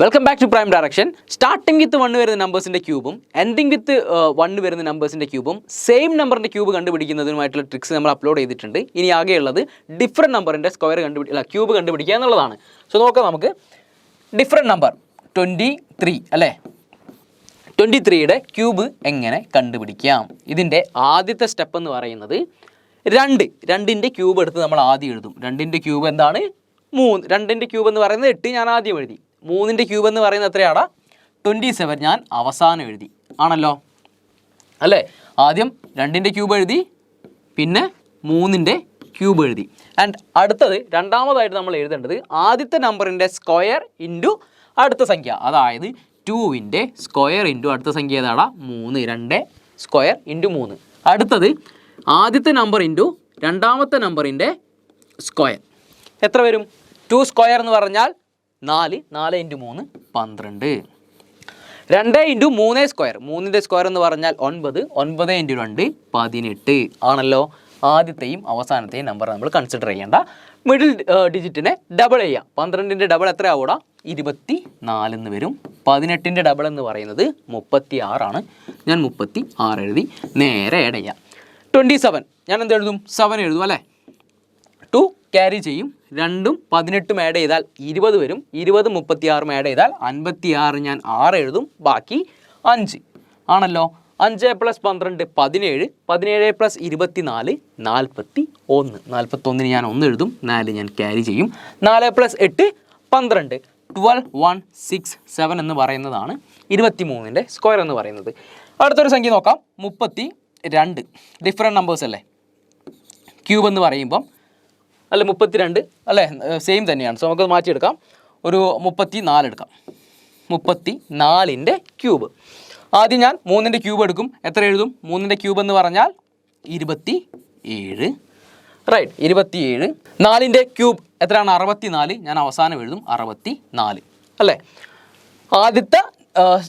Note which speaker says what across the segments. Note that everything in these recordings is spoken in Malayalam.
Speaker 1: Welcome back to prime direction starting with one വരുന്ന നമ്പേഴ്സിന്റെ ക്യൂബും എൻഡിംഗ് വിത്ത് വൺ വരുന്ന നമ്പേഴ്സിന്റെ ക്യൂബും സെയിം നമ്പറിന്റെ ക്യൂബ് കണ്ടുപിടിക്കുന്നതിനുമായിട്ടുള്ള ട്രിക്സ് നമ്മൾ അപ്ലോഡ് ചെയ്തിട്ടുണ്ട്. ഇനി ആകെയുള്ളത് ഡിഫറെന്റ് നമ്പറിന്റെ സ്ക്വയർ കണ്ടുപിടി അല്ല ക്യൂബ് കണ്ടുപിടിക്കുക എന്നുള്ളതാണ്. സോ നോക്കാം നമുക്ക്. ഡിഫറെന്റ് നമ്പർ ട്വന്റി ത്രീ അല്ലേ? ട്വന്റി ത്രീയുടെ ക്യൂബ് എങ്ങനെ കണ്ടുപിടിക്കാം? ഇതിന്റെ ആദ്യത്തെ സ്റ്റെപ്പ് എന്ന് പറയുന്നത് രണ്ട് രണ്ടിന്റെ ക്യൂബ് എടുത്ത് നമ്മൾ ആദ്യം എഴുതും. രണ്ടിന്റെ ക്യൂബ് എന്താണ്? മൂന്ന്. രണ്ടിന്റെ ക്യൂബ് എന്ന് പറയുന്നത് എട്ട് ഞാൻ ആദ്യം എഴുതി. മൂന്നിന്റെ ക്യൂബ് എന്ന് പറയുന്നത് എത്രയാടാ? ട്വന്റി സെവൻ ഞാൻ അവസാനം എഴുതി. ആണല്ലോ? അല്ലേ? ആദ്യം രണ്ടിന്റെ ക്യൂബ് എഴുതി പിന്നെ മൂന്നിന്റെ ക്യൂബ് എഴുതി. ആൻഡ് അടുത്തത് രണ്ടാമതായിട്ട് നമ്മൾ എഴുതേണ്ടത് ആദ്യത്തെ നമ്പറിന്റെ സ്ക്വയർ ഇന്റു അടുത്ത സംഖ്യ. അതായത് ടുവിന്റെ സ്ക്വയർ ഇന്റു അടുത്ത സംഖ്യ ഏതാടാ? മൂന്ന്. രണ്ട് സ്ക്വയർ ഇന്റു മൂന്ന്. അടുത്തത് ആദ്യത്തെ നമ്പർ ഇന്റു രണ്ടാമത്തെ നമ്പറിന്റെ സ്ക്വയർ. എത്ര വരും? ടു സ്ക്വയർ എന്ന് പറഞ്ഞാൽ നാല് നാല് ഇന്റു മൂന്ന് പന്ത്രണ്ട്. രണ്ട് ഇന്റു മൂന്ന് സ്ക്വയർ. മൂന്നിന്റെ സ്ക്വയർ എന്ന് പറഞ്ഞാൽ ഒൻപത്. ഒൻപത് ഇന്റു രണ്ട് പതിനെട്ട്. ആണല്ലോ? ആദ്യത്തെയും അവസാനത്തെയും നമ്പർ നമ്മൾ കൺസിഡർ ചെയ്യേണ്ട മിഡിൽ ഡിജിറ്റിനെ ഡബിൾ ചെയ്യാം പന്ത്രണ്ടിന്റെ ഡബിൾ എത്ര ആവൂടാ ഇരുപത്തി നാലെന്ന് വരും. പതിനെട്ടിന്റെ ഡബിൾ എന്ന് പറയുന്നത് മുപ്പത്തി ആറാണ് ഞാൻ മുപ്പത്തി ആറ് എഴുതി നേരെ ആഡ് ട്വന്റി സെവൻ ഞാൻ എന്ത് എഴുതും? സെവൻ എഴുതും അല്ലേ? ടു ക്യാരി ചെയ്യും. രണ്ടും പതിനെട്ടും ആഡ് ചെയ്താൽ ഇരുപത് വരും. ഇരുപത് മുപ്പത്തിയാറും ആഡ് ചെയ്താൽ അൻപത്തി ആറ് ഞാൻ ആറ് എഴുതും. ബാക്കി അഞ്ച്. ആണല്ലോ? അഞ്ച് പ്ലസ് പന്ത്രണ്ട് പതിനേഴ്. പതിനേഴ് പ്ലസ് ഇരുപത്തിനാല് നാൽപ്പത്തി ഒന്ന് നാൽപ്പത്തൊന്നിന് ഞാൻ ഒന്ന് എഴുതും. നാല് ഞാൻ ക്യാരി ചെയ്യും. നാല് പ്ലസ് എട്ട് പന്ത്രണ്ട്. ട്വൽവ് വൺ സിക്സ് സെവൻ എന്ന് പറയുന്നതാണ് ഇരുപത്തി മൂന്നിന്റെ സ്ക്വയർ എന്ന് പറയുന്നത്. അടുത്തൊരു സംഖ്യ നോക്കാം. മുപ്പത്തി രണ്ട് ഡിഫറെന്റ് നമ്പേഴ്സ് അല്ലേ? ക്യൂബ് എന്ന് പറയുമ്പം അല്ല മുപ്പത്തിരണ്ട്. അല്ലേ? സെയിം തന്നെയാണ്. സോ നമുക്ക് മാറ്റിയെടുക്കാം. ഒരു മുപ്പത്തി നാല് എടുക്കാം. മുപ്പത്തി നാലിന്റെ ക്യൂബ് ആദ്യം ഞാൻ മൂന്നിന്റെ ക്യൂബ് എടുക്കും. എത്ര എഴുതും? മൂന്നിന്റെ ക്യൂബ് എന്ന് പറഞ്ഞാൽ ഇരുപത്തി ഏഴ് റൈറ്റ് ഇരുപത്തിയേഴ്. നാലിന്റെ ക്യൂബ് എത്രയാണ്? അറുപത്തി നാല് ഞാൻ അവസാനം എഴുതും. അറുപത്തി നാല് അല്ലേ? ആദ്യത്തെ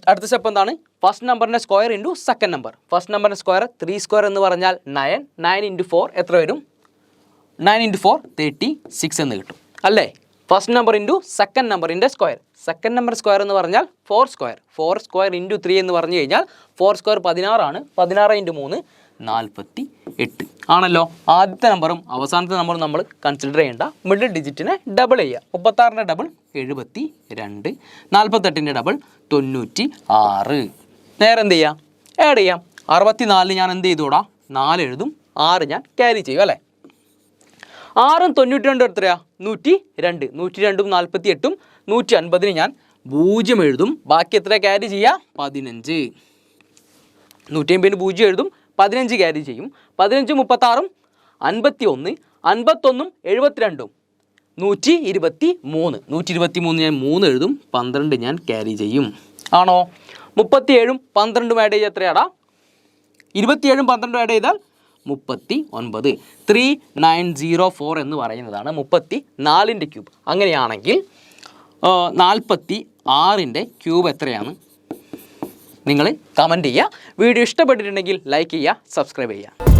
Speaker 1: അടുത്ത സ്റ്റെപ്പ് എന്താണ്? ഫസ്റ്റ് നമ്പറിന്റെ square into second number first നമ്പറിന്റെ സ്ക്വയർ ത്രീ സ്ക്വയർ എന്ന് പറഞ്ഞാൽ നയൻ നയൻ ഇന്റു ഫോർ എത്ര വരും? Nine into four thirty six എന്ന് കിട്ടും. അല്ലേ? ഫസ്റ്റ് നമ്പർ ഇന്റു സെക്കൻഡ് നമ്പറിന്റെ സ്ക്വയർ സെക്കൻഡ് നമ്പർ സ്ക്വയർ എന്ന് പറഞ്ഞാൽ four square four square into three എന്ന് പറഞ്ഞു കഴിഞ്ഞാൽ ഫോർ സ്ക്വയർ പതിനാറാണ്. പതിനാറ് ഇന്റു മൂന്ന് നാൽപ്പത്തി എട്ട് ആണല്ലോ? ആദ്യത്തെ നമ്പറും അവസാനത്തെ നമ്പറും നമ്മൾ കൺസിഡർ ചെയ്യേണ്ട മിഡിൽ ഡിജിറ്റിനെ ഡബിൾ ചെയ്യുക. മുപ്പത്താറിന്റെ ഡബിൾ എഴുപത്തി രണ്ട് നാൽപ്പത്തെട്ടിന്റെ ഡബിൾ തൊണ്ണൂറ്റി ആറ് നേരെ എന്ത് ചെയ്യാം? ആഡ് ചെയ്യാം. അറുപത്തി നാലിന് ഞാൻ എന്ത് ചെയ്തോടാ നാല് എഴുതും. ആറ് ഞാൻ ക്യാരി ചെയ്യും അല്ലേ? ആറും തൊണ്ണൂറ്റി രണ്ടും എത്രയാ? നൂറ്റി രണ്ട് നൂറ്റി രണ്ടും നാൽപ്പത്തി എട്ടും നൂറ്റി അൻപതിന് ഞാൻ പൂജ്യം എഴുതും. ബാക്കി എത്ര ക്യാരി ചെയ്യുക പതിനഞ്ച്. നൂറ്റി അമ്പതിന് പൂജ്യം എഴുതും പതിനഞ്ച് ക്യാരി ചെയ്യും. പതിനഞ്ച് മുപ്പത്താറും അൻപത്തി ഒന്ന് അൻപത്തൊന്നും എഴുപത്തിരണ്ടും. നൂറ്റി ഇരുപത്തി മൂന്ന് നൂറ്റി ഇരുപത്തി മൂന്ന് ഞാൻ മൂന്ന് എഴുതും പന്ത്രണ്ട് ഞാൻ ക്യാരി ചെയ്യും. ആണോ? മുപ്പത്തിയേഴും പന്ത്രണ്ടും ആഡ് ചെയ്ത് എത്രയാടാ? ഇരുപത്തിയേഴും പന്ത്രണ്ടും ആഡ് ചെയ്താൽ മുപ്പത്തി ഒൻപത് ത്രീ നയൻ സീറോ ഫോർ എന്ന് പറയുന്നതാണ് മുപ്പത്തി നാലിന്റെ ക്യൂബ് അങ്ങനെയാണെങ്കിൽ നാൽപ്പത്തി ആറിന്റെ ക്യൂബ് എത്രയാണ്? നിങ്ങൾ കമന്റ് ചെയ്യുക. വീഡിയോ ഇഷ്ടപ്പെട്ടിട്ടുണ്ടെങ്കിൽ ലൈക്ക് ചെയ്യുക സബ്സ്ക്രൈബ് ചെയ്യുക.